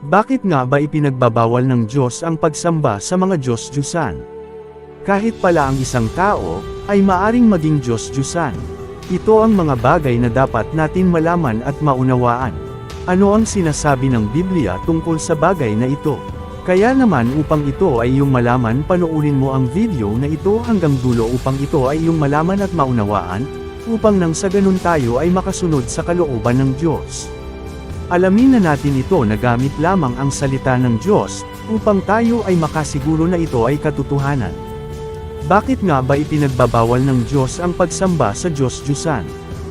Bakit nga ba ipinagbabawal ng Diyos ang pagsamba sa mga Diyos-Diyusan? Kahit pala ang isang tao, ay maaring maging Diyos-Diyusan. Ito ang mga bagay na dapat natin malaman at maunawaan. Ano ang sinasabi ng Biblia tungkol sa bagay na ito? Kaya naman upang ito ay iyong malaman panoorin mo ang video na ito hanggang dulo upang ito ay iyong malaman at maunawaan, upang nang sa ganun tayo ay makasunod sa kalooban ng Diyos. Alamin na natin ito na gamit lamang ang salita ng Diyos, upang tayo ay makasiguro na ito ay katotohanan. Bakit nga ba ipinagbabawal ng Diyos ang pagsamba sa Diyos-Diyusan?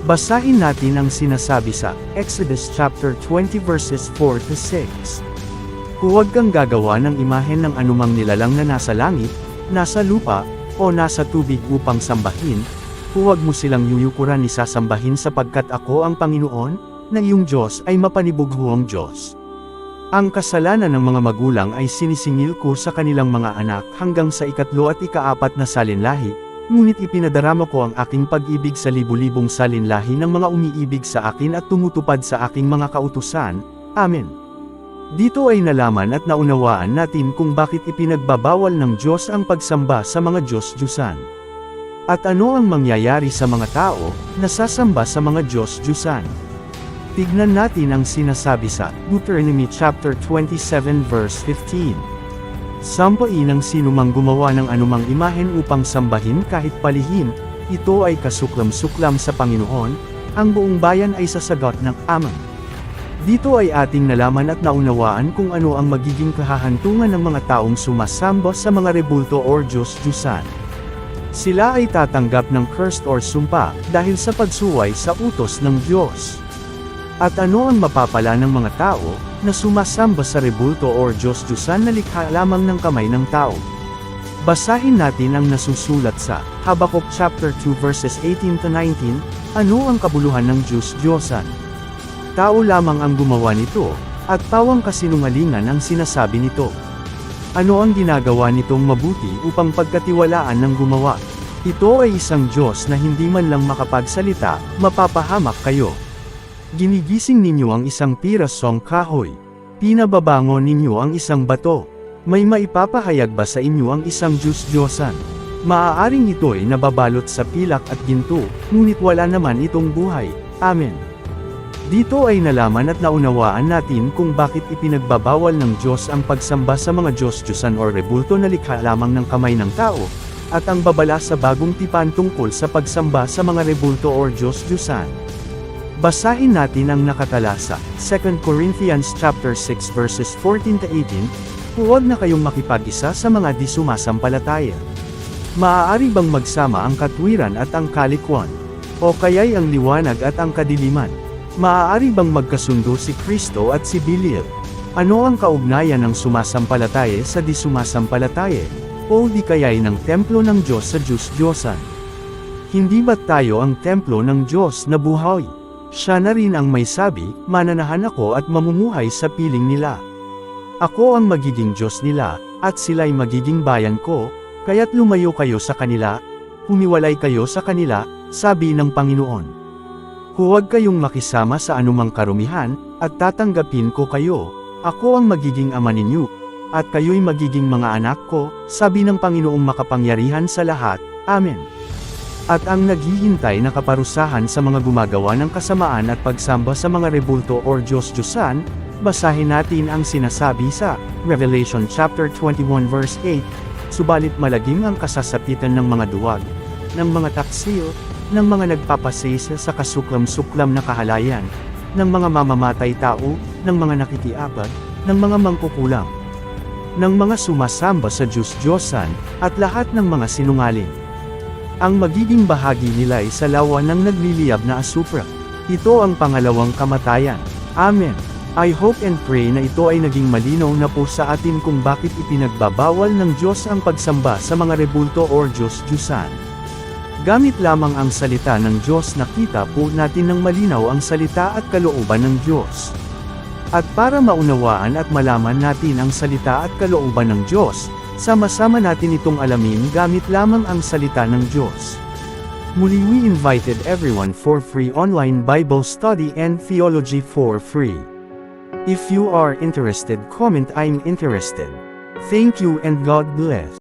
Basahin natin ang sinasabi sa Exodus chapter 20 verses 4 to 6. Huwag kang gagawa ng imahen ng anumang nilalang na nasa langit, nasa lupa, o nasa tubig upang sambahin, huwag mo silang yuyukuran ni sasambahin sapagkat ako ang Panginoon, na iyong Diyos ay mapanibughuang Diyos. Ang kasalanan ng mga magulang ay sinisingil ko sa kanilang mga anak hanggang sa ikatlo at ikaapat na salinlahi, ngunit ipinadarama ko ang aking pag-ibig sa libu-libong salinlahi ng mga umiibig sa akin at tumutupad sa aking mga kautusan. Amen. Dito ay nalaman at naunawaan natin kung bakit ipinagbabawal ng Diyos ang pagsamba sa mga Diyos-Diyusan. At ano ang mangyayari sa mga tao na sasamba sa mga Diyos-Diyusan. Tignan natin ang sinasabi sa Deuteronomy chapter 27 verse 15. Sampain ang sinumang gumawa ng anumang imahen upang sambahin kahit palihim, ito ay kasuklam-suklam sa Panginoon, ang buong bayan ay sasagot ng Amen. Dito ay ating nalaman at naunawaan kung ano ang magiging kahahantungan ng mga taong sumasamba sa mga rebulto or Diyos-Diyusan. Sila ay tatanggap ng cursed or sumpa dahil sa pagsuway sa utos ng Diyos. At ano ang mapapala ng mga tao, na sumasamba sa rebulto or Diyos-Diyusan na likha lamang ng kamay ng tao? Basahin natin ang nasusulat sa Habakkuk chapter 2 verses 18 to 19, ano ang kabuluhan ng Diyos-Diyosan? Tao lamang ang gumawa nito, at tawang kasinungalingan ang sinasabi nito. Ano ang ginagawa nitong mabuti upang pagkatiwalaan ng gumawa? Ito ay isang Diyos na hindi man lang makapagsalita, mapapahamak kayo. Ginigising ninyo ang isang pirasong kahoy. Pinababango ninyo ang isang bato. May maipapahayag ba sa inyo ang isang Diyos-Diyosan? Maaaring ito ay nababalot sa pilak at ginto, ngunit wala naman itong buhay. Amen. Dito ay nalaman at naunawaan natin kung bakit ipinagbabawal ng Diyos ang pagsamba sa mga Diyos-Diyosan o rebulto na likha lamang ng kamay ng tao, at ang babala sa bagong tipan tungkol sa pagsamba sa mga rebulto or Diyos-Diyosan. Basahin natin ang nakatala sa 2 Corinthians chapter 6 verses 14 to 18, Huwag na kayong makipag-isa sa mga di sumasampalataya. Maaari bang magsama ang katwiran at ang kalikwan? O kaya'y ang liwanag at ang kadiliman? Maaari bang magkasundo si Kristo at si Belial? Ano ang kaugnayan ng sumasampalataya sa di sumasampalataya? O di kaya'y ng templo ng Diyos sa Diyos-Diyosan? Hindi ba tayo ang templo ng Diyos na buhay? Siya na rin ang may sabi, mananahan ako at mamumuhay sa piling nila. Ako ang magiging Diyos nila, at sila'y magiging bayan ko, kaya't lumayo kayo sa kanila, humiwalay kayo sa kanila, sabi ng Panginoon. Huwag kayong makisama sa anumang karumihan, at tatanggapin ko kayo, ako ang magiging ama ninyo, at kayo'y magiging mga anak ko, sabi ng Panginoong makapangyarihan sa lahat, Amen. At ang naghihintay na kaparusahan sa mga gumagawa ng kasamaan at pagsamba sa mga rebulto or Diyos-Diyosan, basahin natin ang sinasabi sa Revelation chapter 21 verse 8, Subalit malagim ang kasasapitan ng mga duwag, ng mga taksil, ng mga nagpapasisa sa kasuklam-suklam na kahalayan, ng mga mamamatay tao, ng mga nakikiabad, ng mga mangkukulam, ng mga sumasamba sa Diyos-Diyosan, at lahat ng mga sinungaling. Ang magiging bahagi nila ay sa lawa ng nagliliyab na asupra. Ito ang pangalawang kamatayan. Amen. I hope and pray na ito ay naging malinaw na po sa atin kung bakit ipinagbabawal ng Diyos ang pagsamba sa mga rebulto or Diyos-Diyusan. Gamit lamang ang salita ng Diyos nakita po natin ng malinaw ang salita at kalooban ng Diyos. At para maunawaan at malaman natin ang salita at kalooban ng Diyos, sama-sama natin itong alamin gamit lamang ang salita ng Diyos. Muli we invited everyone for free online Bible study and theology for free. If you are interested comment I'm interested. Thank you and God bless.